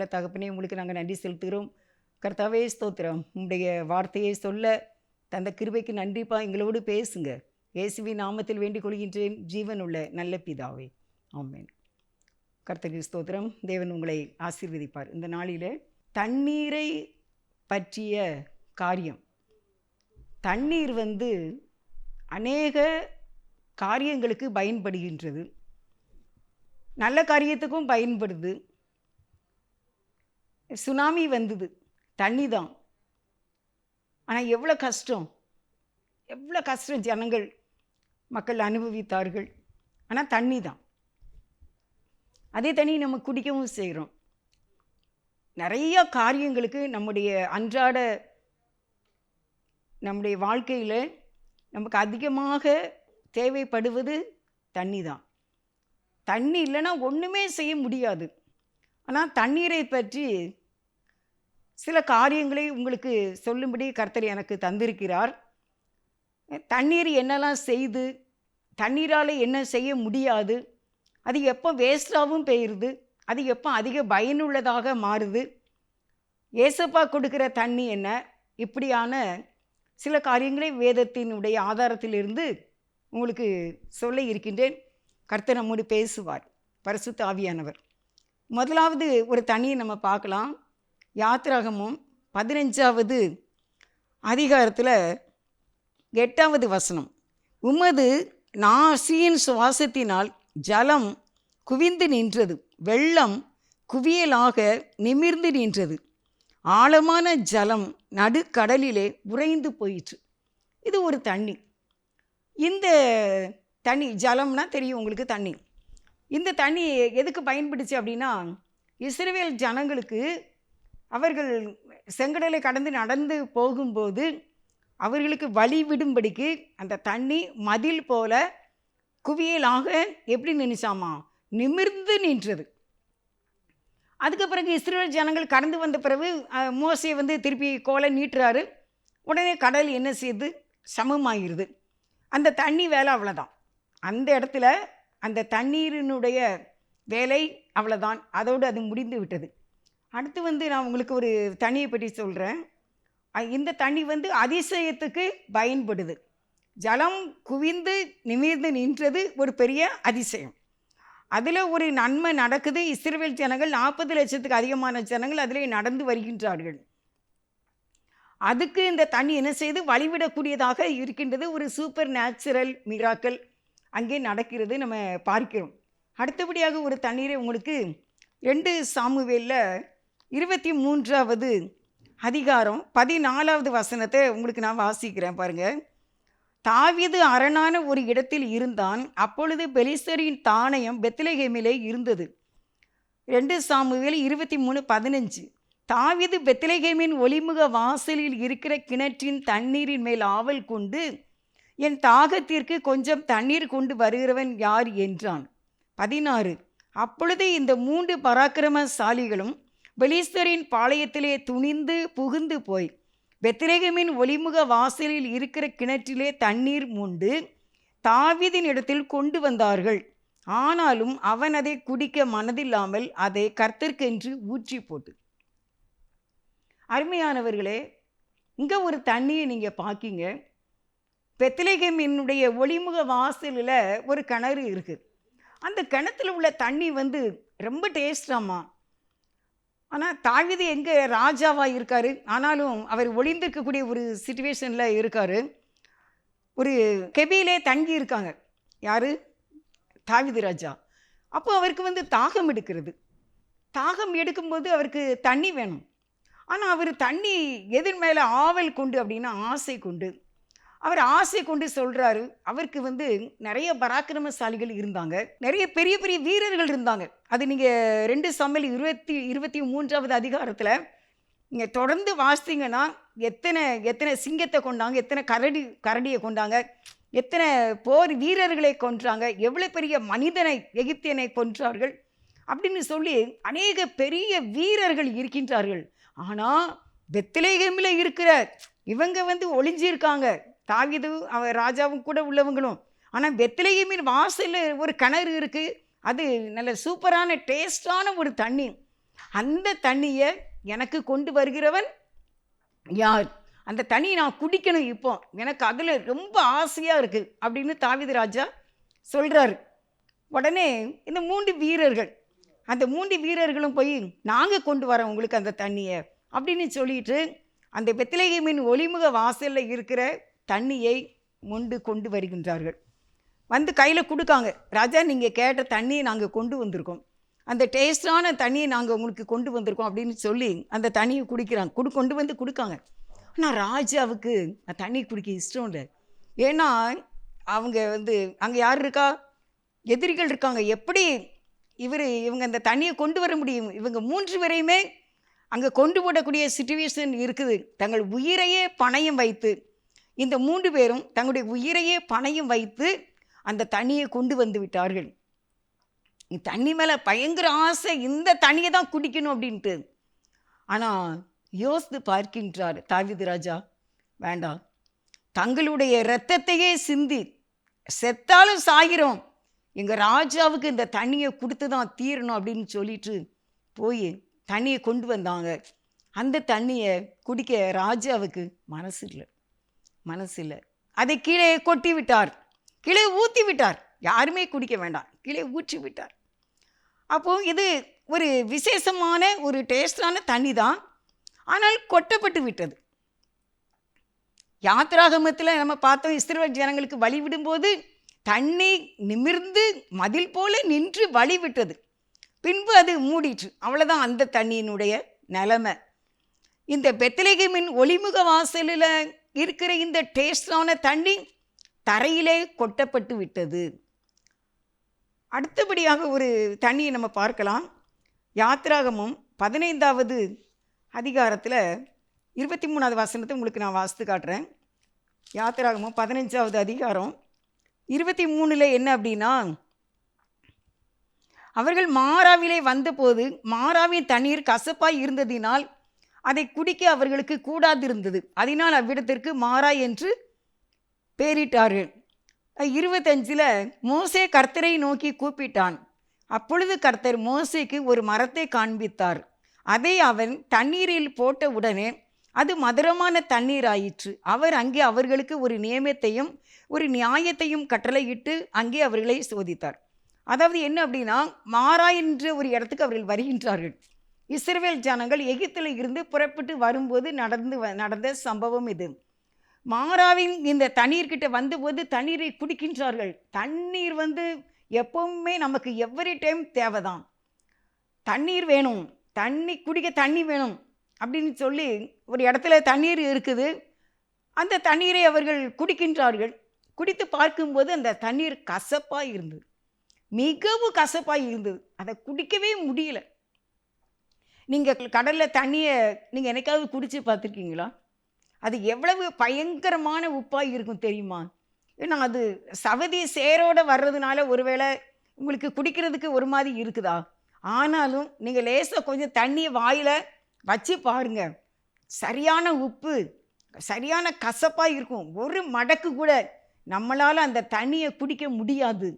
நல்ல தகப்பனே உங்களுக்கு நாங்கள் நன்றி செலுத்துகிறோம். கர்த்தாவே ஸ்தோத்திரம். உங்களுடைய வார்த்தையை சொல்ல தந்த கிருபைக்கு நன்றிப்பா. எங்களோடு பேசுங்க. இயேசுவி நாமத்தில் வேண்டிக் கொள்கின்றேன் ஜீவனுள்ள நல்ல பிதாவே. ஆமேன். கர்த்தருக்கு ஸ்தோத்திரம். தேவன் உங்களை ஆசீர்வதிப்பார். இந்த நாளில் தண்ணீரை பற்றிய காரியம். தண்ணீர் வந்து அநேக காரியங்களுக்கு பயன்படுகின்றது. நல்ல காரியத்துக்கும் பயன்படுது. சுனாமி வந்தது. தண்ணி தான் ஆனால் எவ்வளோ கஷ்டம்? எவ்வளோ கஷ்டம் ஜனங்கள் மக்கள் அனுபவித்தார்கள். ஆனால் தண்ணி தான் அதே தண்ணி நம்ம குடிக்கவும் செய்கிறோம் நிறைய காரியங்களுக்கு நம்முடைய அன்றாட நம்முடைய வாழ்க்கையில் நமக்கு அதிகமாக தேவைப்படுவது தண்ணி தான் தண்ணி இல்லைன்னா ஒன்றுமே செய்ய முடியாது. ஆனால் தண்ணீரை பற்றி சில காரியங்களை உங்களுக்கு சொல்லும்படி கர்த்தர் எனக்கு தந்திருக்கிறார். தண்ணீர் என்னெல்லாம் செய்து தண்ணீரால் என்ன செய்ய முடியாது அது எப்போ வேஸ்டாகவும் பெய்யுது அது எப்போ அதிக பயனுள்ளதாக மாறுது ஏசப்பா கொடுக்குற தண்ணி என்ன இப்படியான சில காரியங்களை வேதத்தினுடைய ஆதாரத்திலிருந்து உங்களுக்கு சொல்ல இருக்கின்றேன். கர்த்தர் நம்மோடு பேசுவார் பரிசுத்த ஆவியானவர். முதலாவது ஒரு தண்ணியை நம்ம பார்க்கலாம். யாத்ராகமும் பதினஞ்சாவது அதிகாரத்தில் எட்டாவது வசனம். உமது நாசியின் சுவாசத்தினால் ஜலம் குவிந்து நின்றது வெள்ளம் குவியலாக நிமிர்ந்து நின்றது. ஆழமான ஜலம் நடுக்கடலிலே உறைந்து போயிற்று. இது ஒரு தண்ணி. இந்த தண்ணி ஜலம்னா தெரியும் உங்களுக்கு தண்ணி. இந்த தண்ணி எதுக்கு பயன்படுச்சு அப்படின்னா இஸ்ரேல் ஜனங்களுக்கு அவர்கள் செங்கடலை கடந்து நடந்து போகும்போது அவர்களுக்கு வழி விடும்படிக்கு அந்த தண்ணி மதில் போல குவியலாக எப்படி நினைச்சாமா நிமிர்ந்து நின்றது. அதுக்கு பிறகு இஸ்ரேல் ஜனங்கள் கடந்து வந்த பிறகு மோசையை வந்து திருப்பி கோலை நீட்டுறாரு. உடனே கடல் என்ன செய்யுது சமமாகிருது அந்த தண்ணி வேலை அவ்வளோதான் அந்த இடத்துல அந்த தண்ணீரினுடைய வேலை அவ்வளோதான் அதோடு அது முடிந்து விட்டது. அடுத்து வந்து நான் உங்களுக்கு ஒரு தண்ணியை பற்றி சொல்கிறேன் இந்த தண்ணி வந்து அதிசயத்துக்கு பயன்படுது. ஜலம் குவிந்து நிமிர்ந்து நின்றது ஒரு பெரிய அதிசயம். அதில் ஒரு நன்மை நடக்குது. இஸ்ரேல் ஜனங்கள் நாற்பது லட்சத்துக்கு அதிகமான ஜனங்கள் அதில் நடந்து வருகின்றார்கள். அதுக்கு இந்த தண்ணி என்ன செய்து? வழிவிடக்கூடியதாக இருக்கின்றது. ஒரு சூப்பர் நேச்சுரல் மிராக்கள் அங்கே நடக்கிறது நம்ம பார்க்கிறோம். அடுத்தபடியாக ஒரு தண்ணீரை உங்களுக்கு ரெண்டு சாமுவேலில் இருபத்தி மூன்றாவது அதிகாரம் பதினாலாவது வசனத்தை உங்களுக்கு நான் வாசிக்கிறேன் பாருங்கள் தாவீது அரணான ஒரு இடத்தில் இருந்தான். அப்பொழுது பெலிஸ்தரின் தானயம் பெத்திலகேமிலே இருந்தது. ரெண்டு சாமுவேல் இருபத்தி மூணு பதினஞ்சு. தாவீது பெத்திலகேமின் ஒளிமுக வாசலில் இருக்கிற கிணற்றின் தண்ணீரின் மேல் ஆவல் கொண்டு என் தாகத்திற்கு கொஞ்சம் தண்ணீர் கொண்டு வருகிறவன் யார்? என்றான். பதினாறு. அப்பொழுது இந்த மூன்று பராக்கிரமசாலிகளும் பெலிஸ்தரின் பாளையத்திலே துணிந்து புகுந்து போய் பெத்திரேகமின் ஒளிமுக வாசலில் இருக்கிற கிணற்றிலே தண்ணீர் மூண்டு தாவிதின் இடத்தில் கொண்டு வந்தார்கள். ஆனாலும் அவன் அதை குடிக்க மனதில்லாமல் அதை கர்த்தர்க்கென்று ஊற்றி போட்டு. அருமையானவர்களே இங்கே ஒரு தண்ணியை நீங்கள் பார்க்கிங்க பெத்லேகமினுடைய ஒளிமுக வாசலில் ஒரு கிணறு இருக்குது அந்த கிணத்துல உள்ள தண்ணி வந்து ரொம்ப டேஸ்டாம்மா. ஆனால் தாவிது எங்கே ராஜாவாக இருக்கார்? ஆனாலும் அவர் ஒளிந்திருக்கக்கூடிய ஒரு சுச்சுவேஷனில் இருக்கார். ஒரு கெபியிலே தங்கி இருக்காங்க. யார்? தாவிது ராஜா. அப்போ அவருக்கு வந்து தாகம் எடுக்கிறது. தாகம் எடுக்கும்போது அவருக்கு தண்ணி வேணும். ஆனால் அவர் தண்ணி எதிர் மேலே ஆவல் கொண்டு அப்படின்னா ஆசை கொண்டு அவர் ஆசை கொண்டு சொல்கிறாரு அவருக்கு வந்து நிறைய பராக்கிரமசாலிகள் இருந்தாங்க. நிறைய பெரிய பெரிய வீரர்கள் இருந்தாங்க. அது நீங்கள் ரெண்டு சமையல் இருபத்தி இருபத்தி மூன்றாவது அதிகாரத்தில் நீங்கள் தொடர்ந்து வாசித்தீங்கன்னா எத்தனை எத்தனை சிங்கத்தை கொண்டாங்க எத்தனை கரடி கரடியை கொண்டாங்க எத்தனை போர் வீரர்களை கொன்றாங்க எவ்வளோ பெரிய மனிதனை எகிப்தியனை கொன்றார்கள் அப்படின்னு சொல்லி அநேக பெரிய வீரர்கள் இருக்கின்றார்கள். ஆனால் பெத்திலேகமில் இருக்கிற இவங்க வந்து ஒளிஞ்சிருக்காங்க. தாவிது அவர் ராஜாவும் கூட உள்ளவங்களும். ஆனால் வெத்திலையுமின் வாசலில் ஒரு கிணறு இருக்குது அது நல்ல சூப்பரான டேஸ்டான ஒரு தண்ணி. அந்த தண்ணியை எனக்கு கொண்டு வருகிறவன் யார்? அந்த தண்ணியை நான் குடிக்கணும் இப்போ. எனக்கு அதில் ரொம்ப ஆசையாக இருக்குது அப்படின்னு தாவிது ராஜா சொல்கிறாரு உடனே இந்த மூன்று வீரர்கள் அந்த மூன்று வீரர்களும் போய் நாங்கள் கொண்டு வரோம் உங்களுக்கு அந்த தண்ணியை அப்படின்னு சொல்லிட்டு அந்த பெத்திலேயமின் ஒளிமுக வாசலில் இருக்கிற தண்ணியை மொண்டு கொண்டு வருகின்றார்கள். வந்து கையில் கொடுக்காங்க. ராஜா நீங்கள் கேட்ட தண்ணியை நாங்கள் கொண்டு வந்திருக்கோம். அந்த டேஸ்டான தண்ணியை நாங்கள் உங்களுக்கு கொண்டு வந்திருக்கோம் அப்படின்னு சொல்லி அந்த தண்ணியை குடிக்கிறாங்க. குடு கொண்டு வந்து கொடுக்காங்க. ஆனால் ராஜாவுக்கு தண்ணி குடிக்க இஷ்டம் இல்லை. ஏன்னா அவங்க வந்து அங்கே யார் இருக்கா? எதிரிகள் இருக்காங்க. எப்படி இவர் இவங்க அந்த தண்ணியை கொண்டு வர முடியும்? இவங்க மூன்று பேரையுமே அங்கே கொண்டு போடக்கூடிய சுச்சுவேஷன் இருக்குது. தங்கள் உயிரையே பணயம் வைத்து இந்த மூன்று பேரும் தங்களுடைய உயிரையே பணையும் வைத்து அந்த தண்ணியை கொண்டு வந்து விட்டார்கள். தண்ணி மேலே பயங்கர ஆசை இந்த தண்ணியை தான் குடிக்கணும் அப்படின்ட்டு. ஆனால் யோசித்து பார்க்கின்றார் தாவிது ராஜா வேண்டாம் தங்களுடைய இரத்தத்தையே சிந்தி செத்தாலும் சாகிறோம். எங்கள் ராஜாவுக்கு இந்த தண்ணியை கொடுத்து தான் தீரணும் அப்படின்னு சொல்லிட்டு போய் தண்ணியை கொண்டு வந்தாங்க. அந்த தண்ணியை குடிக்க ராஜாவுக்கு மனசு இல்லை. மனசில். அதை கீழே கொட்டி விட்டார் கீழே ஊற்றி விட்டார் யாருமே குடிக்க வேண்டாம். கீழே ஊற்றி விட்டார் அப்போ இது ஒரு விசேஷமான ஒரு டேஸ்டான தண்ணி தான். ஆனால் கொட்டப்பட்டு விட்டது. யாத்திராகமத்தில் நம்ம பார்த்தோம் இஸ்ரேல் ஜனங்களுக்கு வழி விடும்போது தண்ணி நிமிர்ந்து மதில் போல நின்று வழி விட்டது. பின்பு அது மூடிற்று. அவ்வளோதான் அந்த தண்ணியினுடைய நிலைமை. இந்த பெத்தலேகமின் ஒளிமுக வாசலில் இருக்கிற இந்த டேஸ்டான தண்ணி தரையிலே கொட்டப்பட்டு விட்டது. அடுத்தபடியாக ஒரு தண்ணியை நம்ம பார்க்கலாம். யாத்திராகமும் பதினைந்தாவது அதிகாரத்தில் இருபத்தி மூணாவது வசனத்தை உங்களுக்கு நான் வாசித்து காட்டுறேன். யாத்திராகமும் பதினஞ்சாவது அதிகாரம் இருபத்தி மூணில் என்ன அப்படின்னா அவர்கள் மாறாவிலே வந்தபோது மாறாவின் தண்ணீர் கசப்பாய் இருந்ததினால் அதை குடிக்க அவர்களுக்கு கூடாதிருந்தது. அதனால் அவ்விடத்திற்கு மாறா என்று பேரிட்டார்கள். இருபத்தஞ்சில் மோசே கர்த்தரை நோக்கி கூப்பிட்டான். அப்பொழுது கர்த்தர் மோசேக்கு ஒரு மரத்தை காண்பித்தார். அதை அவன் தண்ணீரில் போட்ட உடனே அது மதுரமான தண்ணீர் ஆயிற்று. அவர் அங்கே அவர்களுக்கு ஒரு நியமத்தையும் ஒரு நியாயத்தையும் கட்டளையிட்டு அங்கே அவர்களை சோதித்தார். அதாவது என்ன அப்படின்னா மாறா என்ற ஒரு இடத்துக்கு அவர்கள் வருகின்றார்கள். இஸ்ரேல் ஜனங்கள் எகிப்தில் இருந்து புறப்பட்டு வரும்போது நடந்து வ- நடந்த சம்பவம் இது. மாறாவின் இந்த தண்ணீர்கிட்ட வந்தபோது தண்ணீரை குடிக்கின்றார்கள். தண்ணீர் வந்து எப்பவுமே நமக்கு எவ்ரி டைம் தேவைதான். தண்ணீர் வேணும். தண்ணி குடிக்க தண்ணி வேணும் அப்படின்னு சொல்லி ஒரு இடத்துல தண்ணீர் இருக்குது. அந்த தண்ணீரை அவர்கள் குடிக்கின்றார்கள். குடித்து பார்க்கும்போது அந்த தண்ணீர் கசப்பாக இருந்தது. மிகவும் கசப்பாக இருந்தது. அதை குடிக்கவே முடியல. நீங்கள் கடலில் தண்ணியை நீங்கள் என்னைக்காவது குடிச்சு பார்த்துருக்கீங்களா? அது எவ்வளவு பயங்கரமான உப்பாக இருக்கும் தெரியுமா? ஏன்னா அது சவதி சேரோடு வர்றதுனால ஒருவேளை உங்களுக்கு குடிக்கிறதுக்கு ஒரு மாதிரி இருக்குதா? ஆனாலும் நீங்கள் லேசாக கொஞ்சம் தண்ணியை வாயில் வச்சு பாருங்கள் சரியான உப்பு சரியான கசப்பாக இருக்கும். ஒரு மடக்கு கூட நம்மளால் அந்த தண்ணியை குடிக்க முடியாது.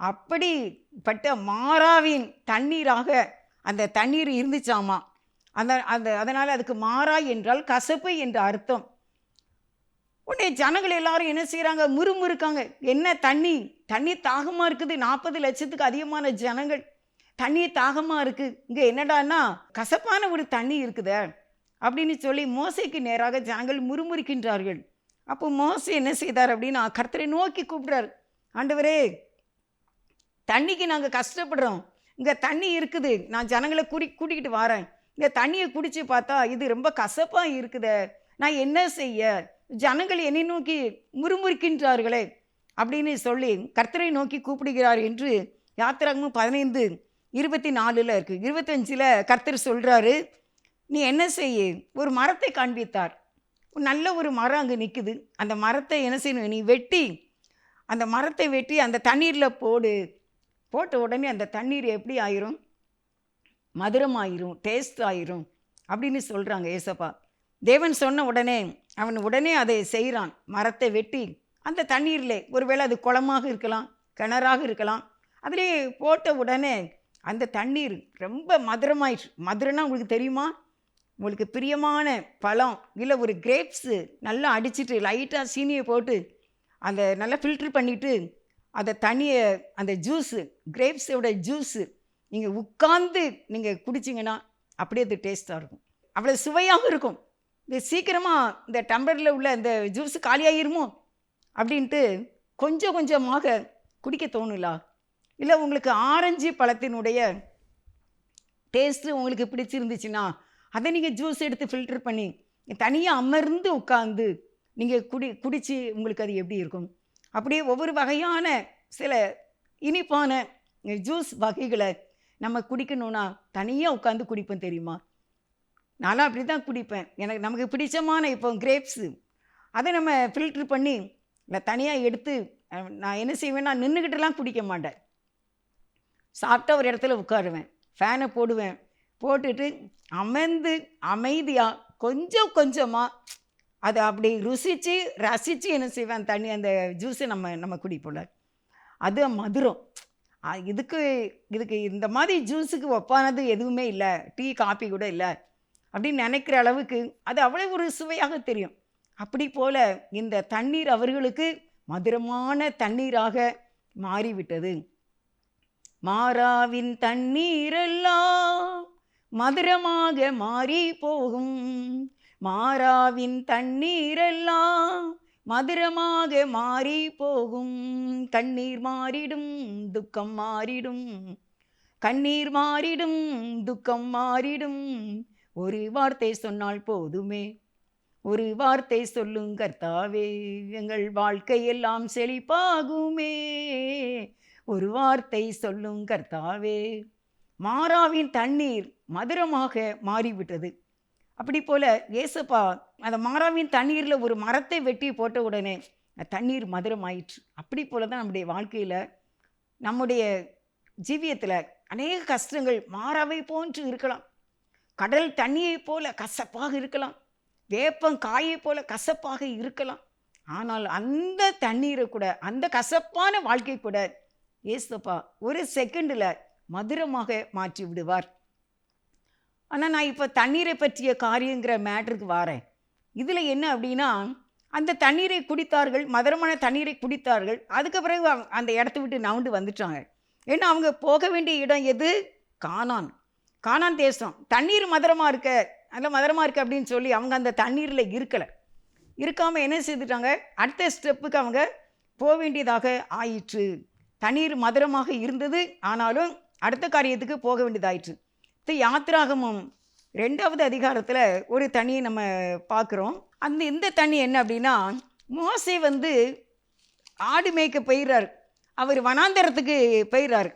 அப்படிப்பட்ட மாறாவின் தண்ணீராக அந்த தண்ணீர் இருந்துச்சாமா? அந்த அந்த அதனால் அதுக்கு மாறா என்றால் கசப்பு என்ற அர்த்தம். உடனே ஜனங்கள் எல்லாரும் என்ன செய்கிறாங்க முறுமுறுக்காங்க. என்ன தண்ணி? தண்ணி தாகமாக இருக்குது. நாற்பது லட்சத்துக்கு அதிகமான ஜனங்கள். தண்ணி தாகமாக இருக்குது இங்கே என்னடான்னா கசப்பான ஒரு தண்ணி இருக்குதே அப்படின்னு சொல்லி மோசைக்கு நேராக ஜனங்கள் முறுமுறுக்கின்றார்கள். அப்போ மோசை என்ன செய்தார் அப்படின்னு கர்த்தரை நோக்கி கூப்பிடுறார். ஆண்டவரே தண்ணிக்கு நாங்கள் கஷ்டப்படுறோம். இங்கே தண்ணி இருக்குது. நான் ஜனங்களை கூடி கூட்டிக்கிட்டு வரேன். இந்த தண்ணியை குடித்து பார்த்தா இது ரொம்ப கசப்பாக இருக்குதே. நான் என்ன செய்ய? ஜனங்கள் என்னை நோக்கி முறுமுறுக்கின்றார்களே அப்படின்னு சொல்லி கர்த்தரை நோக்கி கூப்பிடுகிறார் என்று யாத்திராகமும் பதினைந்து இருபத்தி நாலில் இருக்குது இருபத்தஞ்சில் கர்த்தர் சொல்கிறாரு நீ என்ன செய்ய? ஒரு மரத்தை காண்பித்தார். நல்ல ஒரு மரம் அங்கே நிற்குது அந்த மரத்தை என்ன செய்யணும்? நீ வெட்டி அந்த மரத்தை வெட்டி அந்த தண்ணீரில் போடு. போட்ட உடனே அந்த தண்ணீர் எப்படி ஆயிரும்? மதுரம் ஆயிரும் டேஸ்ட் ஆயிரும் அப்படின்னு சொல்கிறாங்க ஏசப்பா. தேவன் சொன்ன உடனே அவன் உடனே அதை செய்கிறான் மரத்தை வெட்டி அந்த தண்ணீரில் ஒருவேளை அது குளமாக இருக்கலாம் கிணறாக இருக்கலாம். அதிலே போட்ட உடனே அந்த தண்ணீர் ரொம்ப மதுரமாயிடுச்சு மதுரம்னா உங்களுக்கு தெரியுமா? உங்களுக்கு பிரியமான பழம் இல்லை ஒரு கிரேப்ஸு நல்லா அடிச்சிட்டு லைட்டாக சீனியை போட்டு அந்த நல்லா ஃபில்ட்ரு பண்ணிவிட்டு அதை தண்ணியை அந்த ஜூஸு கிரேப்ஸோட ஜூஸு நீங்கள் உட்கார்ந்து நீங்கள் குடிச்சிங்கன்னா அப்படியே அது டேஸ்ட்டாக இருக்கும். அவ்வளோ சுவையாகவும் இருக்கும். இது சீக்கிரமாக இந்த டம்ளரில் உள்ள இந்த ஜூஸு காலியாகிருமோ அப்படின்ட்டு கொஞ்சம் கொஞ்சமாக குடிக்க தோணுலா? இல்லை உங்களுக்கு ஆரஞ்சு பழத்தினுடைய டேஸ்ட்டு உங்களுக்கு பிடிச்சிருந்துச்சுன்னா அதை நீங்கள் ஜூஸ் எடுத்து ஃபில்டர் பண்ணி தனியாக அமர்ந்து உட்காந்து நீங்கள் குடி குடித்து உங்களுக்கு அது எப்படி இருக்கும்? அப்படியே ஒவ்வொரு வகையான சில இனிப்பான ஜூஸ் வகைகளை நம்ம குடிக்கணும்னா தனியாக உட்காந்து குடிப்பேன் தெரியுமா? நானும் அப்படி தான் குடிப்பேன். எனக்கு நமக்கு பிடிச்சமான இப்போ கிரேப்ஸு அதை நம்ம ஃபில்ட்ரு பண்ணி இல்லை தனியாக எடுத்து நான் என்ன செய்வேன்னா நின்றுக்கிட்டுலாம் குடிக்க மாட்டேன். சாப்பிட்டா ஒரு இடத்துல உட்காருவேன். ஃபேனை போடுவேன். போட்டுட்டு அமர்ந்து அமைதியாக கொஞ்சம் கொஞ்சமாக அதை அப்படி ருசித்து ரசித்து என்ன செய்வேன்? தண்ணி அந்த ஜூஸை நம்ம நம்ம குடிப்போம்ல. அது மதுரம். இதுக்கு இதுக்கு இந்த மாதிரி ஜூஸுக்கு ஒப்பானது எதுவுமே இல்லை. டீ காபி கூட இல்லை. அப்படின்னு நினைக்கிற அளவுக்கு அது அவ்வளோ ஒரு சுவையாக தெரியும். அப்படி போல இந்த தண்ணீர் அவர்களுக்கு மதுரமான தண்ணீராக மாறிவிட்டது. மாறாவின் தண்ணீரெல்லாம் மதுரமாக மாறி போகும். மாறாவின் தண்ணீரெல்லாம் மதுரமாக மாறி போகும். கண்ணீர் மாறிடும் துக்கம் மாறிடும். கண்ணீர் மாறிடும் துக்கம் மாறிடும். ஒரு வார்த்தை சொன்னால் போதுமே. ஒரு வார்த்தை சொல்லும் கர்த்தாவே எங்கள் வாழ்க்கையெல்லாம் செழிப்பாகுமே. ஒரு வார்த்தை சொல்லும் கர்த்தாவே மாறாவின் தண்ணீர் மதுரமாக மாறிவிட்டது. அப்படி போல ஏசப்பா அந்த மாறாவின் தண்ணீரில் ஒரு மரத்தை வெட்டி போட்ட உடனே தண்ணீர் தண்ணீர் மதுரமாயிற்று. அப்படி போல தான் நம்முடைய வாழ்க்கையில் நம்முடைய ஜீவியத்தில் அநேக கஷ்டங்கள் மாறாவை போன்று இருக்கலாம். கடல் தண்ணியைப் போல கசப்பாக இருக்கலாம். வேப்பம் காயைப் போல கசப்பாக இருக்கலாம். ஆனால் அந்த தண்ணீரை கூட அந்த கசப்பான வாழ்க்கை கூட ஏசப்பா ஒரு செகண்டில் மதுரமாக மாற்றி விடுவார். ஆனால் நான் இப்போ தண்ணீரை பற்றிய காரியங்கிற மேட்ருக்கு வாரேன். இதில் என்ன அப்படின்னா அந்த தண்ணீரை குடித்தார்கள் மதுரமான தண்ணீரை குடித்தார்கள் அதுக்கு பிறகு அந்த இடத்த விட்டு நவுண்டு வந்துட்டாங்க. ஏன்னா அவங்க போக வேண்டிய இடம் எது? கானான். கானான் தேசம். தண்ணீர் மதுரமாக இருக்க அதில் மதுரமாக இருக்க அப்படின்னு சொல்லி அவங்க அந்த தண்ணீரில் இருக்கலை. இருக்காமல் என்ன செய்துட்டாங்க? அடுத்த ஸ்டெப்புக்கு அவங்க போக வேண்டியதாக ஆயிற்று. தண்ணீர் மதுரமாக இருந்தது ஆனாலும் அடுத்த காரியத்துக்கு போக வேண்டியதாயிற்று. இது யாத்திராகமம் ரெண்டாவது அதிகாரத்தில் ஒரு தண்ணியை நம்ம பார்க்குறோம். அந்த இந்த தண்ணி என்ன அப்படின்னா மோசே வந்து ஆடு மேய்க்க போயிடுறார் அவர் வனாந்தரத்துக்கு போயிடுறார்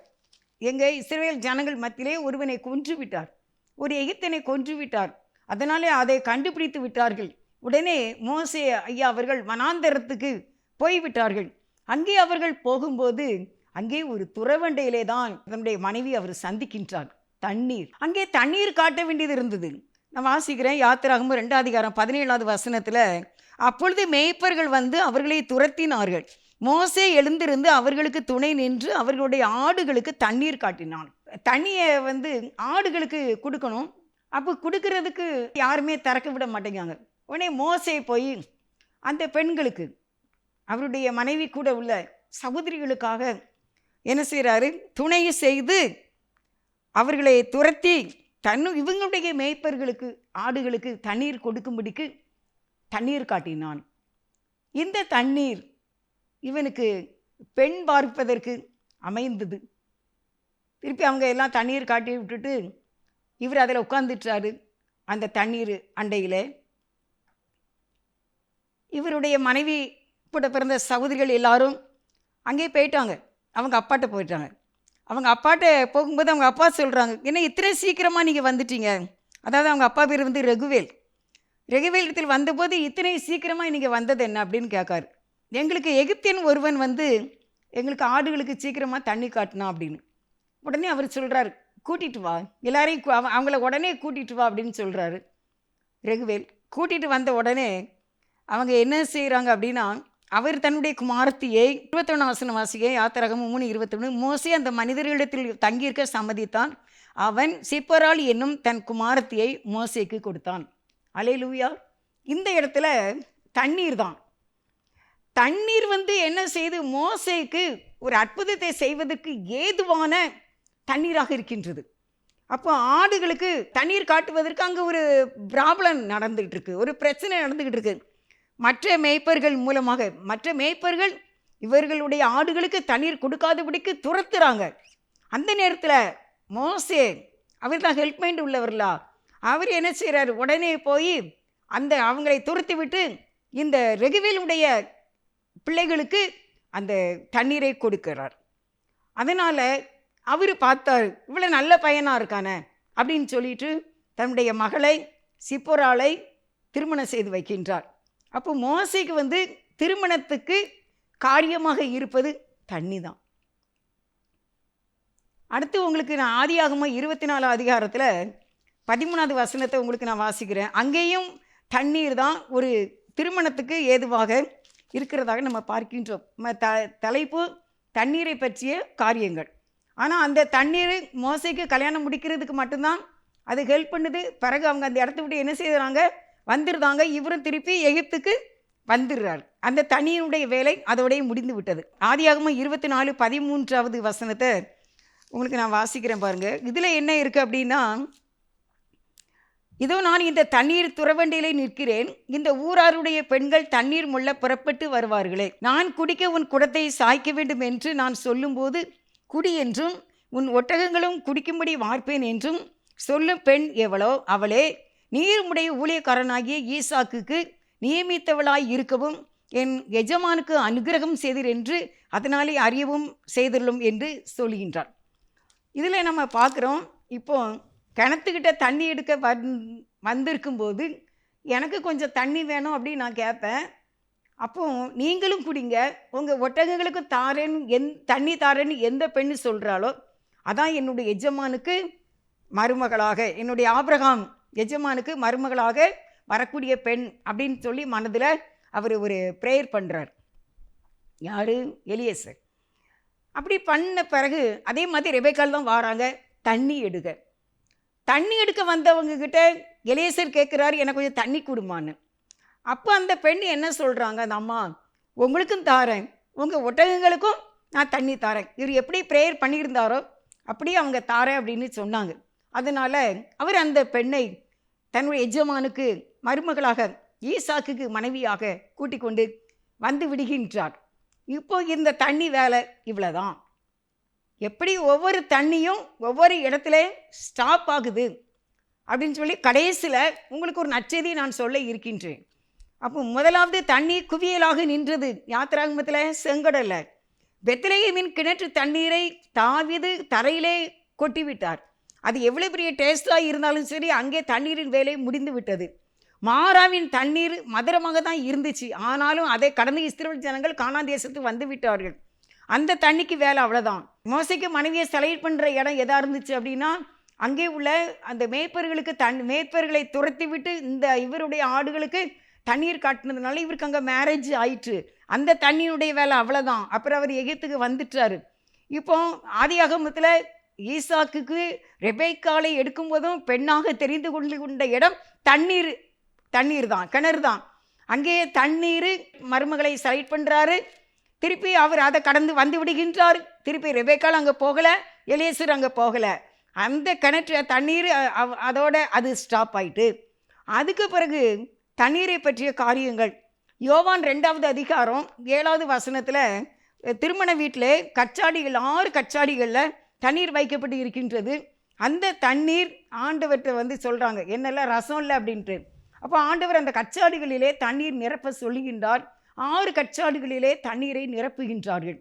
எங்கள் இஸ்ரேல் ஜனங்கள் மத்தியிலே ஒருவனை கொன்று விட்டார். ஒரு எகித்தனை கொன்று விட்டார். அதனாலே அதை கண்டுபிடித்து விட்டார்கள். உடனே மோசே ஐயா அவர்கள் வனாந்தரத்துக்கு போய்விட்டார்கள். அங்கே அவர்கள் போகும்போது அங்கே ஒரு துறவண்டையிலே தான் தன்னுடைய மனைவி அவர் சந்திக்கின்றார். தண்ணீர். அங்கே தண்ணீர் காட்ட வேண்டியது இருந்தது. நான் வாசிக்கிறேன். யாத்திராகும் ரெண்டு அதிகாரம் பதினேழாவது வசனத்தில் அப்பொழுது மேய்ப்பர்கள் வந்து அவர்களை துரத்தினார்கள். மோசே எழுந்திருந்து அவர்களுக்கு துணை நின்று அவர்களுடைய ஆடுகளுக்கு தண்ணீர் காட்டினான். தண்ணியை வந்து ஆடுகளுக்கு கொடுக்கணும். அப்போ கொடுக்கறதுக்கு யாருமே திறக்க விட மாட்டேங்காங்க உடனே மோசே போய் அந்த பெண்களுக்கு அவருடைய மனைவி கூட உள்ள சகோதரிகளுக்காக என்ன செய்கிறாரு துணை செய்து அவர்களை துரத்தி தன்னு இவங்களுடைய மேய்ப்பர்களுக்கு ஆடுகளுக்கு தண்ணீர் கொடுக்கும்படிக்கு தண்ணீர் காட்டினான். இந்த தண்ணீர் இவனுக்கு பெண் பார்ப்பதற்கு அமைந்தது. திருப்பி அவங்க எல்லாம் தண்ணீர் காட்டி விட்டுட்டு இவர் அதில் உட்காந்துட்டாரு அந்த தண்ணீர் அண்டையில். இவருடைய மனைவி கூட பிறந்த சகோதரிகள் எல்லாரும் அங்கே போயிட்டாங்க. அவங்க அப்பாட்ட போயிட்டாங்க. அவங்க அப்பாட்ட போகும்போது அவங்க அப்பா சொல்கிறாங்க என்ன இத்தனை சீக்கிரமாக நீங்கள் வந்துட்டீங்க? அதாவது அவங்க அப்பா பேர் வந்து ரகுவேல். ரகுவேல் இடத்தில் வந்தபோது இத்தனை சீக்கிரமாக நீங்கள் வந்தது என்ன அப்படின்னு கேட்காரு. எங்களுக்கு எகிப்தியன் ஒருவன் வந்து எங்களுக்கு ஆடுகளுக்கு சீக்கிரமாக தண்ணி காட்டினான் அப்படின்னு. உடனே அவர் சொல்கிறாரு கூட்டிகிட்டு வா. எல்லாரையும் அவங்கள உடனே கூட்டிகிட்டு வா அப்படின்னு சொல்கிறாரு ரகுவேல். கூட்டிகிட்டு வந்த உடனே அவங்க என்ன செய்கிறாங்க அப்படின்னா அவர் தன்னுடைய குமாரத்தியை இருபத்தொன்னு வசன வாசிகை யாத்திரகம் மூணு இருபத்தொன்று மோசி அந்த மனிதர்களிடத்தில் தங்கியிருக்க சம்மதித்தான். அவன் சிப்பராள் என்னும் தன் குமாரத்தியை மோசைக்கு கொடுத்தான். அலையிலுயா. இந்த இடத்துல தண்ணீர் தான். தண்ணீர் வந்து என்ன செய்து மோசைக்கு ஒரு அற்புதத்தை செய்வதற்கு ஏதுவான தண்ணீராக இருக்கின்றது. அப்போ ஆடுகளுக்கு தண்ணீர் காட்டுவதற்கு அங்கே ஒரு ப்ராப்ளம் நடந்துகிட்டு இருக்கு. ஒரு பிரச்சனை நடந்துக்கிட்டு இருக்கு. மற்ற மேய்ப்பர்கள் மூலமாக மற்ற மேய்ப்பர்கள் இவர்களுடைய ஆடுகளுக்கு தண்ணீர் கொடுக்காதபடிக்கு துரத்துறாங்க. அந்த நேரத்தில் மோசே அவர் தான் ஹெல்ப் மைண்ட் உள்ளவர்களா அவர் என்ன செய்கிறார் உடனே போய் அந்த அவங்களை துரத்தி விட்டு இந்த ரெகுவேலுடைய பிள்ளைகளுக்கு அந்த தண்ணீரை கொடுக்கிறார். அதனால் அவர் பார்த்தார் இவ்வளோ நல்ல பையனாக இருக்கானே அப்படின்னு சொல்லிட்டு தன்னுடைய மகளை சிப்போராளை திருமணம் செய்து வைக்கின்றார். அப்போ மோசைக்கு வந்து திருமணத்துக்கு காரியமாக இருப்பது தண்ணி தான் அடுத்து உங்களுக்கு நான் ஆதியாகமாக இருபத்தி நாலு அதிகாரத்தில் பதிமூணாவது வசனத்தை உங்களுக்கு நான் வாசிக்கிறேன். அங்கேயும் தண்ணீர் தான் ஒரு திருமணத்துக்கு ஏதுவாக இருக்கிறதாக நம்ம பார்க்கின்றோம். த தலைப்பு தண்ணீரை பற்றிய காரியங்கள். ஆனால் அந்த தண்ணீர் மோசைக்கு கல்யாணம் முடிக்கிறதுக்கு மட்டும்தான் அது ஹெல்ப் பண்ணுது. பிறகு அவங்க அந்த இடத்த விட்டு என்ன செய்கிறாங்க வந்துடுவாங்க இவரும் திருப்பி எகிப்துக்கு வந்துடுறார் அந்த தனியினுடைய வேலை அதோடய முடிந்து விட்டது. ஆதியாகமும் இருபத்தி நாலு பதிமூன்றாவது வசனத்தை உங்களுக்கு நான் வாசிக்கிறேன் பாருங்கள் இதில் என்ன இருக்குது அப்படின்னா இதோ நான் இந்த தண்ணீர் துறவண்டியிலே நிற்கிறேன். இந்த ஊராருடைய பெண்கள் தண்ணீர் முள்ள புறப்பட்டு வருவார்களே. நான் குடிக்க உன் குடத்தை சாய்க்க வேண்டும் என்று நான் சொல்லும்போது குடி என்றும் உன் ஒட்டகங்களும் குடிக்கும்படி வார்ப்பேன் என்றும் சொல்லும் பெண் எவளோ? அவளே. நீருமுடைய ஊழியக்காரனாகிய ஈசாக்குக்கு நியமித்தவளாய் இருக்கவும் என் எஜமானுக்கு அனுகிரகம் செய்தீர் என்று அதனாலே அறியவும் செய்தருளும் என்று சொல்கின்றார் இதில் நம்ம பார்க்குறோம் இப்போ கிணத்துக்கிட்ட தண்ணி எடுக்க வந் வந்திருக்கும்போது எனக்கு கொஞ்சம் தண்ணி வேணும் அப்படின்னு நான் கேட்பேன் அப்போ நீங்களும் குடிங்க உங்கள் ஒட்டகங்களுக்கு தாரேன்னு எந் தண்ணி தாரேன்னு எந்த பெண்ணு சொல்கிறாளோ அதான் என்னுடைய எஜமானுக்கு மருமகளாக என்னுடைய ஆபிரகாம் எஜமானுக்கு மருமகளாக வரக்கூடிய பெண் அப்படின்னு சொல்லி மனதில் அவர் ஒரு ப்ரேயர் பண்ணுறார் யார்? எலியசர் அப்படி பண்ண பிறகு அதே மாதிரி ரெபேக்கால் தான் வாராங்க. தண்ணி எடுக்க தண்ணி எடுக்க வந்தவங்க கிட்ட எலேசர் கேட்குறாரு எனக்கு கொஞ்சம் தண்ணி கொடுமான்னு அப்போ அந்த பெண் என்ன சொல்கிறாங்க அந்த அம்மா உங்களுக்கும் தாரேன். உங்கள் ஒட்டகங்களுக்கும் நான் தண்ணி தாரேன். இவர் எப்படி ப்ரேயர் பண்ணியிருந்தாரோ அப்படியே அவங்க தாரேன் அப்படின்னு சொன்னாங்க. அதனால் அவர் அந்த பெண்ணை தன்னுடைய எஜமானுக்கு மருமகளாக ஈசாக்குக்கு மனைவியாக கூட்டிக் கொண்டு வந்து விடுகின்றார். இப்போ இந்த தண்ணி வேலை இவ்வளோதான் எப்படி ஒவ்வொரு தண்ணியும் ஒவ்வொரு இடத்துல ஸ்டாப் ஆகுது? அப்படின்னு சொல்லி கடைசியில் உங்களுக்கு ஒரு நச்செய்தி நான் சொல்ல இருக்கின்றேன். அப்போ முதலாவது தண்ணி குவியலாக நின்றது யாத்திராகமத்தில் செங்கடல்ல. பெத்லகேமின் கிணற்று தண்ணீரை தாவிது தரையிலே கொட்டிவிட்டார். அது எவ்வளோ பெரிய டேஸ்ட்டாக இருந்தாலும் சரி அங்கே தண்ணீரின் வேலை முடிந்து விட்டது மாறாவின் தண்ணீர் மதுரமாக தான் இருந்துச்சு. ஆனாலும் அதை கடந்த இஸ்ரேல் ஜனங்கள் கானான் தேசத்துக்கு வந்து விட்டார்கள். அந்த தண்ணிக்கு வேலை அவ்வளோதான் மோசைக்கு மனைவியை செலக்ட் பண்ணுற இடம் எதாக இருந்துச்சு அப்படின்னா அங்கே உள்ள அந்த மேய்ப்பர்களுக்கு தன் மேய்ப்பர்களை துரத்தி விட்டு இந்த இவருடைய ஆடுகளுக்கு தண்ணீர் காட்டினதுனால இவருக்கு அங்கே மேரேஜ் ஆயிற்று. அந்த தண்ணியினுடைய வேலை அவ்வளோதான் அப்புறம் அவர் எகிப்துக்கு வந்துட்டார். இப்போ ஆதியாகமத்தில் ஈசாக்குக்கு ரெபேக்காலை எடுக்கும்போதும் பெண்ணாக தெரிந்து கொண்டு கொண்ட இடம் தண்ணீர் தண்ணீர் தான் கிணறு தான். அங்கே தண்ணீர் மருமகளை செலக்ட் பண்ணுறாரு திருப்பி அவர் அதை கடந்து வந்து விடுகின்றார். திருப்பி ரெபேக்கால் அங்கே போகலை எலேசர் அங்கே போகலை. அந்த கிணற்று தண்ணீர் அதோட அது ஸ்டாப் ஆயிட்டு. அதுக்கு பிறகு தண்ணீரை பற்றிய காரியங்கள். யோவான் ரெண்டாவது அதிகாரம் ஏழாவது வசனத்தில் திருமண வீட்டில் கச்சாடிகள் ஆறு கச்சாடிகளில் தண்ணீர் வைக்கப்பட்டு இருக்கின்றது. அந்த தண்ணீர் ஆண்டவர்கிட்ட வந்து சொல்கிறாங்க என்னெல்லாம் ரசம் இல்லை? அப்படின்ட்டு. அப்போ ஆண்டவர் அந்த கச்சாடுகளிலே தண்ணீர் நிரப்ப சொல்லுகின்றார். ஆறு கச்சாடுகளிலே தண்ணீரை நிரப்புகின்றார்கள்.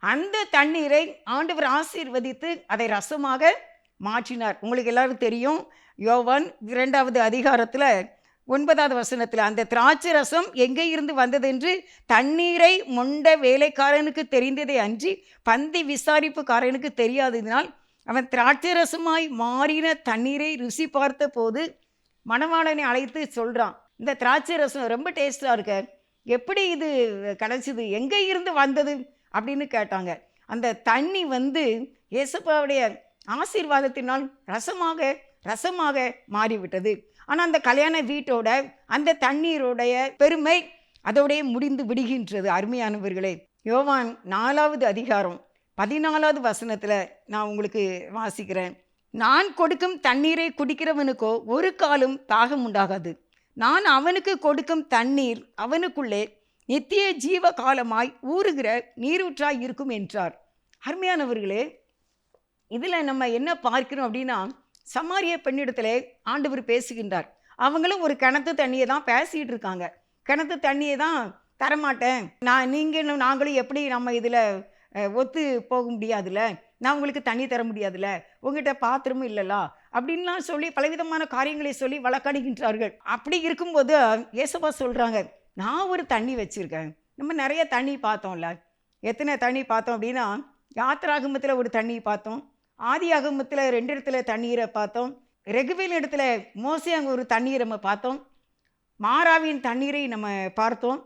அந்த தண்ணீரை ஆண்டவர் ஆசீர்வதித்து அதை ரசமாக மாற்றினார். உங்களுக்கு எல்லாரும் தெரியும் யோவான் இரண்டாவது அதிகாரத்தில் ஒன்பதாவது வசனத்தில் அந்த திராட்சை ரசம் எங்கே இருந்து வந்ததென்று தண்ணீரை மொண்ட வேலைக்காரனுக்கு தெரிந்ததை அன்றி பந்தி விசாரிப்புக்காரனுக்கு தெரியாததினால் அவன் திராட்சை ரசமாய் மாறின தண்ணீரை ருசி பார்த்த போது மணவாளனை அழைத்து சொல்கிறான் இந்த திராட்சை ரசம் ரொம்ப டேஸ்ட்டாக இருக்க எப்படி இது கிடச்சிது எங்கே இருந்து வந்தது? அப்படின்னு கேட்டாங்க. அந்த தண்ணி வந்து இயேசுப்பாவுடைய ஆசீர்வாதத்தினால் ரசமாக ரசமாக மாறிவிட்டது. ஆனால் அந்த கல்யாண வீட்டோட அந்த தண்ணீருடைய பெருமை அதோடைய முடிந்து விடுகின்றது. அருமையானவர்களே யோவான் நாலாவது அதிகாரம் பதினாலாவது வசனத்தில் நான் உங்களுக்கு வாசிக்கிறேன். நான் கொடுக்கும் தண்ணீரை குடிக்கிறவனுக்கோ ஒரு காலும் தாகம் உண்டாகாது. நான் அவனுக்கு கொடுக்கும் தண்ணீர் அவனுக்குள்ளே நித்திய ஜீவ காலமாய் ஊறுகிற நீரூற்றாய் இருக்கும் என்றார். அருமையானவர்களே இதில் நம்ம என்ன பார்க்கிறோம் அப்படின்னா சமாரிய பெண்ணிடத்திலே ஆண்டவர் பேசுகின்றார். அவங்களும் ஒரு கிணத்து தண்ணியை தான் பேசிகிட்டு இருக்காங்க. கிணத்து தண்ணியை தான் தரமாட்டேன். நான் நீங்கள் நாங்களும் எப்படி நம்ம இதில் ஒத்து போக முடியாதுல்ல? நான் உங்களுக்கு தண்ணி தர முடியாதுல்ல? உங்ககிட்ட பாத்திரமும் இல்லைல்லா? அப்படின்லாம் சொல்லி பலவிதமான காரியங்களை சொல்லி வழக்கணுகின்றார்கள் அப்படி இருக்கும்போது ஏசப்பா சொல்கிறாங்க நான் ஒரு தண்ணி வச்சுருக்கேன். நம்ம நிறைய தண்ணி பார்த்தோம்ல. எத்தனை தண்ணி பார்த்தோம் அப்படின்னா யாத்திராகமத்தில் ஒரு தண்ணி பார்த்தோம். ஆதி அகமத்தில் ரெண்டு இடத்துல தண்ணீரை பார்த்தோம். ரெகுவேல் இடத்துல மோசி அங்கே ஒரு தண்ணீரை நம்ம பார்த்தோம். மாறாவின் தண்ணீரை நம்ம பார்த்தோம்.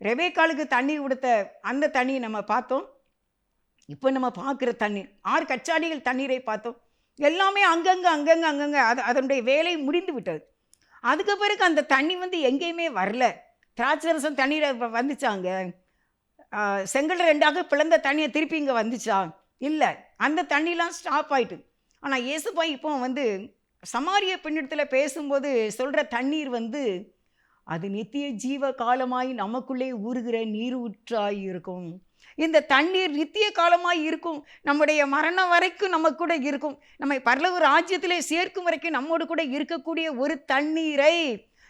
ரெபேக்காலுக்கு தண்ணி கொடுத்த அந்த தண்ணியை நம்ம பார்த்தோம். இப்போ நம்ம பார்க்குற தண்ணீர் ஆறு கச்சாடிகள் தண்ணீரை பார்த்தோம். எல்லாமே அங்கங்கே அங்கங்கே அங்கங்கே அது அதனுடைய வேலை முடிந்து விட்டது. அதுக்கு பிறகு அந்த தண்ணி வந்து எங்கேயுமே வரல. திராட்சரசம் தண்ணீரை வந்துச்சாங்க. செங்கல் ரெண்டாக பிளந்த தண்ணியை திருப்பி இங்கே வந்துச்சா இல்லை. அந்த தண்ணிலாம் ஸ்டாப் ஆயிட்டு. ஆனால் இயேசுப்பா இப்போ வந்து சமாரிய பெண்ணிடத்தில் பேசும்போது சொல்கிற தண்ணீர் வந்து அது நித்திய ஜீவ காலமாய் நமக்குள்ளே ஊறுகிற நீர் ஊற்றாய் இருக்கும். இந்த தண்ணீர் நித்திய காலமாய் இருக்கும். நம்முடைய மரணம் வரைக்கும் நம்ம கூட இருக்கும். நம்மை பரலவு ராஜ்யத்திலே சேர்க்கும் வரைக்கும் நம்மோடு கூட இருக்கக்கூடிய ஒரு தண்ணீரை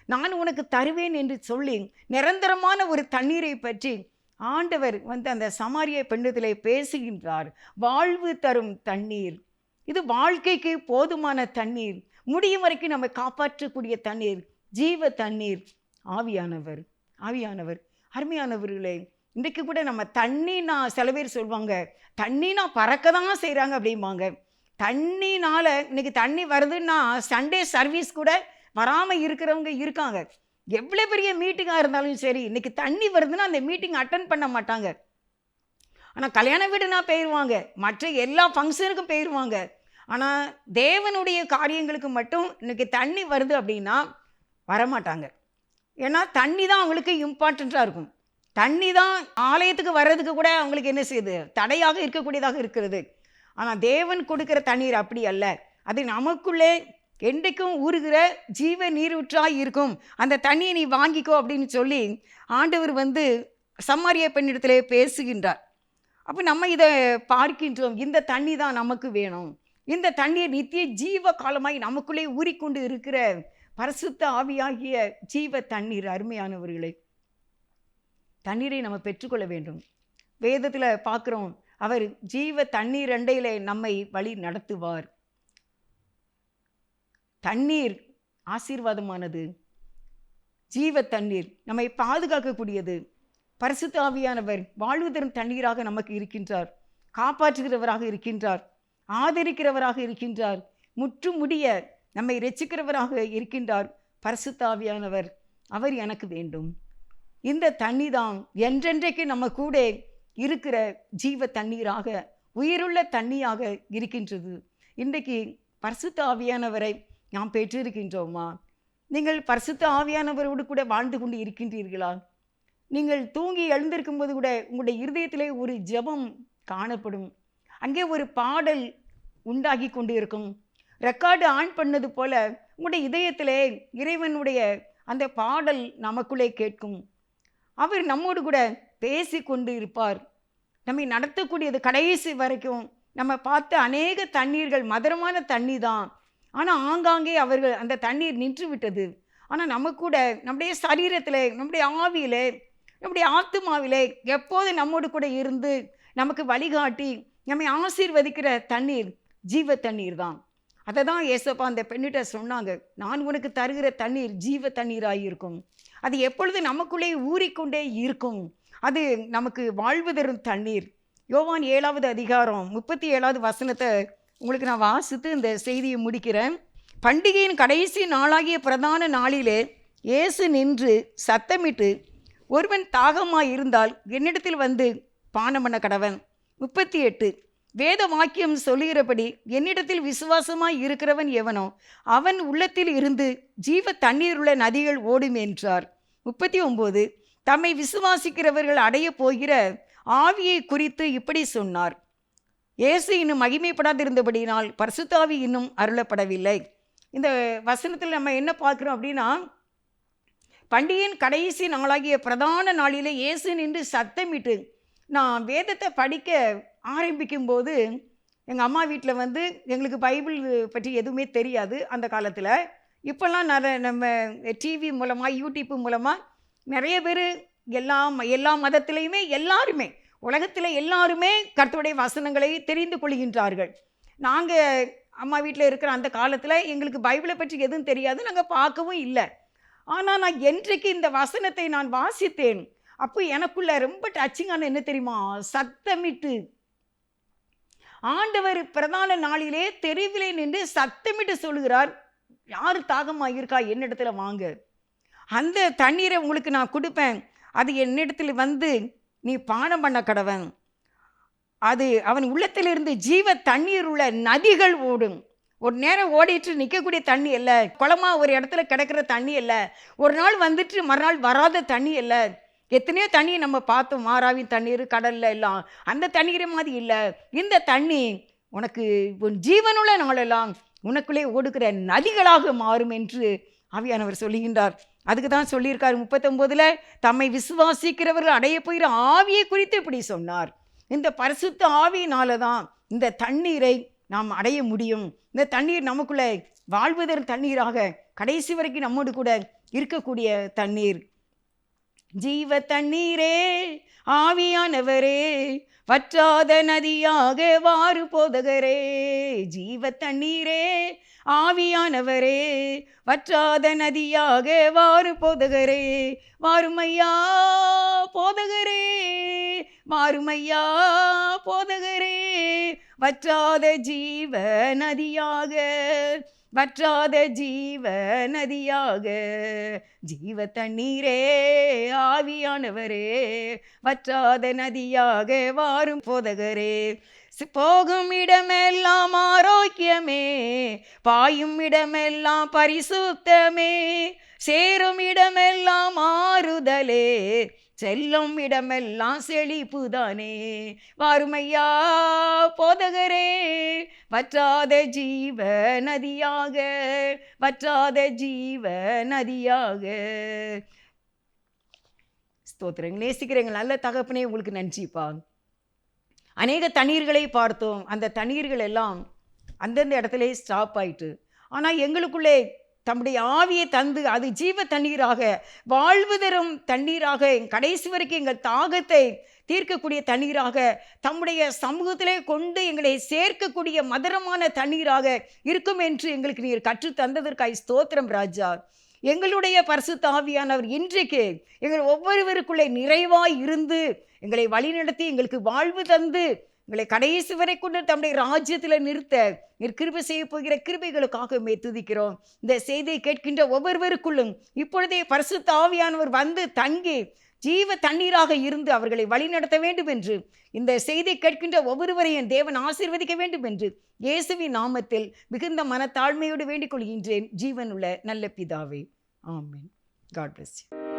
நான் உனக்கு தருவேன் என்று சொல்லி நிரந்தரமான ஒரு தண்ணீரை பற்றி ஆண்டவர் வந்து அந்த சமாரிய பெண்ணத்திலே பேசுகின்றார். வாழ்வு தரும் தண்ணீர். இது வாழ்க்கைக்கு போதுமான தண்ணீர். முடியும் வரைக்கும் நம்ம காப்பாற்றக்கூடிய தண்ணீர். ஜீவ தண்ணீர். ஆவியானவர். ஆவியானவர். அருமையானவர்களே இன்றைக்கு கூட நம்ம தண்ணினா சில பேர் சொல்லுவாங்க தண்ணினா பறக்க தான் செய்கிறாங்க அப்படிம்பாங்க. தண்ணினால் இன்றைக்கி தண்ணி வருதுன்னா சண்டே சர்வீஸ் கூட வராமல் இருக்கிறவங்க இருக்காங்க. எவ்வளோ பெரிய மீட்டிங்காக இருந்தாலும் சரி இன்னைக்கு தண்ணி வருதுன்னா அந்த மீட்டிங் அட்டன் பண்ண மாட்டாங்க. ஆனால் கல்யாண வீடுனா போயிடுவாங்க மற்ற எல்லா ஃபங்க்ஷனுக்கும் போயிடுவாங்க ஆனால் தேவனுடைய காரியங்களுக்கு மட்டும் இன்னைக்கு தண்ணி வருது அப்படின்னா வரமாட்டாங்க. ஏன்னா தண்ணி தான் அவங்களுக்கு இம்பார்ட்டண்ட்டாக இருக்கும். தண்ணி தான் ஆலயத்துக்கு வர்றதுக்கு கூட அவங்களுக்கு என்ன செய்யுது? தடையாக இருக்கக்கூடியதாக இருக்கிறது. ஆனால் தேவன் கொடுக்குற தண்ணீர் அப்படி அல்ல. அது நமக்குள்ளே என்றைக்கும் ஊறுகிற ஜீவ நீரூற்றாய் இருக்கும். அந்த தண்ணியை நீ வாங்கிக்கோ அப்படின்னு சொல்லி ஆண்டவர் வந்து சம்மாரிய பெண்ணிடத்திலே பேசுகின்றார். அப்போ நம்ம இதை பார்க்கின்றோம். இந்த தண்ணி தான் நமக்கு வேணும். இந்த தண்ணீர் நித்திய ஜீவ காலமாய் நமக்குள்ளே ஊறிக்கொண்டு இருக்கிற பரிசுத்த ஆவியாகிய ஜீவ தண்ணீர் அருமையானவர்களை தண்ணீரை நம்ம பெற்றுக்கொள்ள வேண்டும். வேதத்தில் பார்க்குறோம் அவர் ஜீவ தண்ணீர் அண்டையில் நம்மை வழி நடத்துவார். தண்ணீர் ஆசீர்வாதமானது. ஜீவ தண்ணீர் நம்மை பாதுகாக்கக்கூடியது. பரிசுத்தாவியானவர் வாழ்வு தரும் தண்ணீராக நமக்கு இருக்கின்றார். காப்பாற்றுகிறவராக இருக்கின்றார். ஆதரிக்கிறவராக இருக்கின்றார். முற்று முடிய நம்மை ரசிக்கிறவராக இருக்கின்றார் பரிசுத்தாவியானவர் அவர் எனக்கு வேண்டும். இந்த தண்ணி தான் என்றென்றைக்கு நம்ம கூட இருக்கிற ஜீவ தண்ணீராக உயிருள்ள தண்ணியாக இருக்கின்றது. இன்றைக்கு பரிசுத்த ஆவியானவரை நாம் பெற்றிருக்கின்றோமா? நீங்கள் பரிசுத்த ஆவியானவரோடு கூட வாழ்ந்து கொண்டு இருக்கின்றீர்களா? நீங்கள் தூங்கி எழுந்திருக்கும் போது கூட உங்களுடைய இருதயத்திலே ஒரு ஜெபம் காணப்படும். அங்கே ஒரு பாடல் உண்டாகி கொண்டு இருக்கும் ரெக்கார்டு ஆன் பண்ணது போல உங்களுடைய இதயத்திலே இறைவனுடைய அந்த பாடல் நமக்குள்ளே கேட்கும். அவர் நம்மோடு கூட பேசி கொண்டு இருப்பார். நம்மை நடத்தக்கூடியது கடைசி வரைக்கும் நம்ம பார்த்த அநேக தண்ணீர்கள் மதுரமான தண்ணி தான். ஆனால் ஆங்காங்கே அவர்கள் அந்த தண்ணீர் நின்று விட்டது ஆனால் நம்ம கூட நம்முடைய சரீரத்தில் நம்முடைய ஆவியில் நம்முடைய ஆத்துமாவிலே எப்போது நம்மோடு கூட இருந்து நமக்கு வழிகாட்டி நம்மை ஆசீர்வதிக்கிற தண்ணீர் ஜீவ தண்ணீர் தான். அதை தான் ஏசப்பா அந்த பெண்ணிட்ட சொன்னாங்க நான் உனக்கு தருகிற தண்ணீர் ஜீவ தண்ணீராக இருக்கும். அது எப்பொழுது நமக்குள்ளே ஊறிக்கொண்டே இருக்கும். அது நமக்கு வாழ்வு தரும் தண்ணீர். யோவான் ஏழாவது அதிகாரம் முப்பத்தி ஏழாவது வசனத்தை உங்களுக்கு நான் வாசித்து இந்த செய்தியை முடிக்கிறேன். பண்டிகையின் கடைசி நாளாகிய பிரதான நாளிலே இயேசு நின்று சத்தமிட்டு ஒருவன் தாகமாக இருந்தால் என்னிடத்தில் வந்து பானம் பண்ண கடவன். முப்பத்தி எட்டு வேத வாக்கியம் சொல்லுகிறபடி என்னிடத்தில் விசுவாசமாய் இருக்கிறவன் எவனோ அவன் உள்ளத்தில் இருந்து ஜீவ தண்ணீருள்ள நதிகள் ஓடும் என்றார். முப்பத்தி ஒன்பது தம்மை விசுவாசிக்கிறவர்கள் அடைய போகிற ஆவியை குறித்து இப்படி சொன்னார். இயேசு இன்னும் மகிமைப்படாதிருந்தபடியினால் பரிசுத்தாவி இன்னும் அருளப்படவில்லை. இந்த வசனத்தில் நம்ம என்ன பார்க்குறோம் அப்படின்னா பண்டிகையின் கடைசி நாளாகிய பிரதான நாளில் இயேசு நின்று சத்தமிட்டு நான் வேதத்தை படிக்க ஆரம்பிக்கும்போது எங்கள் அம்மா வீட்டில் வந்து எங்களுக்கு பைபிள் பற்றி எதுவுமே தெரியாது அந்த காலத்தில். இப்போல்லாம் நிறைய நம்ம டிவி மூலமாக யூடியூப் மூலமாக நிறைய பேர் எல்லா எல்லா மதத்திலையுமே எல்லாருமே உலகத்தில் எல்லாருமே கர்த்தருடைய வசனங்களை தெரிந்து கொள்கின்றார்கள். நாங்கள் அம்மா வீட்டில் இருக்கிற அந்த காலத்தில் எங்களுக்கு பைபிளை பற்றி எதுவும் தெரியாது நாங்கள் பார்க்கவும் இல்லை. ஆனால் நான் என்றைக்கு இந்த வசனத்தை நான் வாசித்தேன் அப்போ எனக்குள்ள ரொம்ப டச்சிங்கான என்ன தெரியுமா? சத்தமிட்டு. ஆண்டவர் பிரதான நாளிலே தெருவிலே நின்று சத்தமிட்டு சொல்லுகிறார் யார் தாகமாக இருக்கா என்னிடத்துல வாங்க. அந்த தண்ணீரை உங்களுக்கு நான் கொடுப்பேன். அது என்னிடத்தில் வந்து நீ பானம் பண்ண கடவன். அது அவன் உள்ளத்திலிருந்து ஜீவ தண்ணீர் உள்ள நதிகள் ஓடும். ஒரு நேரம் ஓடிட்டு நிற்கக்கூடிய தண்ணி இல்லை. குளமா ஒரு இடத்துல கிடக்கிற தண்ணி இல்லை. ஒரு நாள் வந்துட்டு மறுநாள் வராத தண்ணி இல்லை. எத்தனையோ தண்ணியை நம்ம பார்த்தோம். மாறாவின் தண்ணீர் கடலில் எல்லாம். அந்த தண்ணீரை மாதிரி இல்லை. இந்த தண்ணி உனக்கு உன் ஜீவனுள்ள நாளெல்லாம் உனக்குள்ளே ஓடுகிற நதிகளாக மாறும் என்று ஆவியானவர் சொல்லுகின்றார். அதுக்கு தான் சொல்லியிருக்காரு முப்பத்தொம்போதில் தம்மை விசுவாசிக்கிறவர்கள் அடைய போகிற ஆவியை குறித்து இப்படி சொன்னார். இந்த பரிசுத்த ஆவியினால தான் இந்த தண்ணீரை நாம் அடைய முடியும். இந்த தண்ணீர் நமக்குள்ளே வாழ்வதற்கு தண்ணீராக கடைசி வரைக்கும் நம்மோடு கூட இருக்கக்கூடிய தண்ணீர். ஜீவ தண்ணீரே ஆவியானவரே வற்றாத நதியாக வாறு போதகரே. ஜீவ தண்ணீரே ஆவியானவரே வற்றாத நதியாக வாரு போதகரே. வாருமையா போதகரே. வாருமையா போதகரே. வற்றாத ஜீவ நதியாக வற்றாத ஜீவ நதியாக. ஜீவ தண்ணீரே ஆவியானவரே வற்றாத நதியாக வாரும் போதகரே. போகும் இடமெல்லாம் ஆரோக்கியமே பாயும் இடமெல்லாம் பரிசுத்தமே. சேரும் இடமெல்லாம் ஆறுதலே செல்லும் இடமெல்லாம் செழிப்புதானே. வாருமையா போதகரே வற்றாத ஜீவ நதியாக வற்றாத ஜீவ நதியாக. ஸ்தோத்திரங்க நேசிக்கிறேங்க நல்ல தகப்பனே உங்களுக்கு நன்றிப்பாங்க அநேக தண்ணீர்களை பார்த்தோம். அந்த தண்ணீர்கள் எல்லாம் அந்தந்த இடத்துல ஸ்டாப் ஆயிட்டு ஆனால் எங்களுக்குள்ளே தம்முடைய ஆவியை தந்து அது ஜீவ தண்ணீராக வாழ்வு தரும் தண்ணீராக கடைசி வரைக்கும் எங்கள் தாகத்தை தீர்க்கக்கூடிய தண்ணீராக தம்முடைய சமூகத்திலே கொண்டு எங்களை சேர்க்கக்கூடிய மதுரமான தண்ணீராக இருக்கும் என்று எங்களுக்கு நீர் கற்றுத் தந்ததற்காய் ஸ்தோத்திரம் ராஜா. எங்களுடைய பரிசு தாவியானவர் இன்றைக்கு எங்கள் ஒவ்வொருவருக்குள்ளே நிறைவாய் இருந்து எங்களை வழிநடத்தி எங்களுக்கு வாழ்வு தந்து எங்களை கடைசி வரை கொண்டு தம்முடைய ராஜ்யத்தில் நிறுத்த நீர் கிருபை செய்ய போகிற கிருபிகளுக்காகமே துதிக்கிறோம். இந்த செய்தியை கேட்கின்ற ஒவ்வொருவருக்குள்ளும் இப்பொழுதே பரிசு தாவியானவர் வந்து தங்கி ஜீவ தண்ணீராக இருந்து அவர்களை வழிநடத்த வேண்டும் என்று இந்த செய்தி கேட்கின்ற ஒவ்வொருவரையும் தேவன் ஆசீர்வதிக்க வேண்டும் என்று இயேசுவின் நாமத்தில் மிகுந்த மனத்தாழ்மையோடு வேண்டிக் கொள்கின்றேன். ஜீவனுள்ள நல்ல பிதாவே. ஆமீன். God bless you